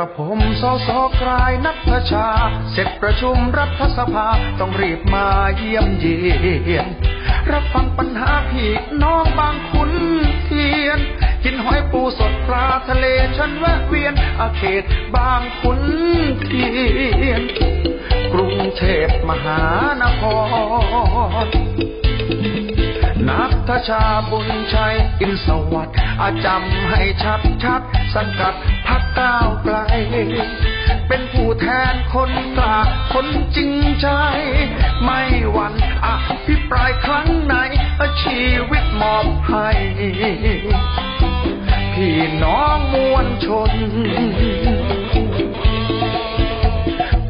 สอสอกลายนักประชา เสร็จประชุมรัฐสภาต้องรีบมาเยี่ยมเยียนรับฟังปัญหาพี่น้องบางขุนเทียน กินหอยปูสดปลาทะเลฉันแวะเวียนอาเขตบางขุนเทียน กรุงเทพมหานครนักทชาบุญชัยอินสวัสดิ์อาจำให้ชัดชัดสังกัดพักกา เป็นผู้แทนคนกล้าคนจริงใจ ไม่หวั่นอภิปรายครั้งไหนชีวิตมอบให้พี่น้องมวลชน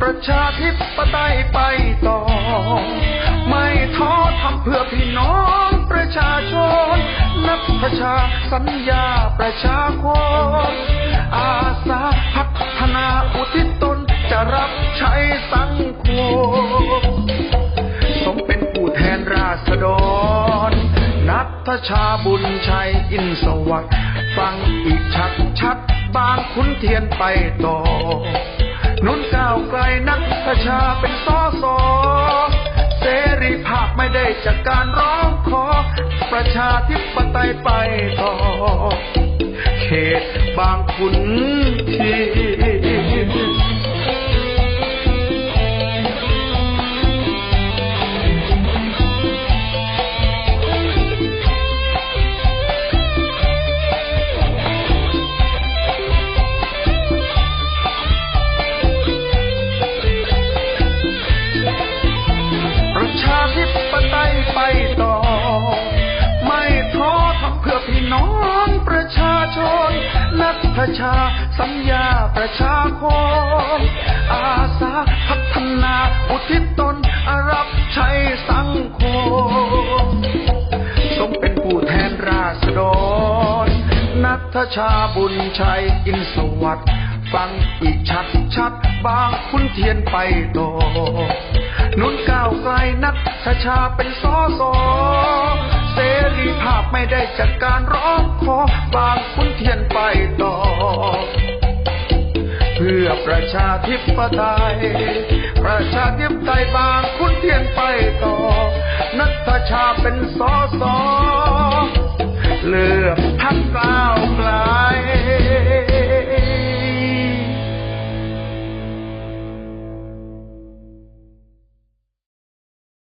ประชาธิปไตยไปต่อ ไม่ท้อทำเพื่อพี่น้องประชาชน นักประชาสัญญาประชาคม รับใช้สังคมสมเป็นผู้แทนราษฎร นัทชาบุญชัยอินสวัสดิ์ฟังอีกชัดชัดบางขุนเทียนไปต่อ นุ่นก้าวไกลนักประชาเป็นสอสอเสรีภาพไม่ได้จากการร้องขอ ประชาธิปไตยไปต่อ เขตบางขุนเทีย พี่น้องประชาชน นักประชาสัญญาประชาคม อาสาพัฒนาอุทิศตนรับใช้สังคมสมเป็นผู้แทนราษฎร นัทชาบุญชัยอินสวัสดิ์ฟังอีกชัดชัดบางคุณเทียนไปต่อนุ่นก้าวไกลนัทชาเป็นสอสอ ได้จากการร้องขอบางคุณเทียนไปต่อ เพื่อประชาธิปไตย ประชาธิปไตยบางคุณเทียนไปต่อ นัทชาเป็นสอสอ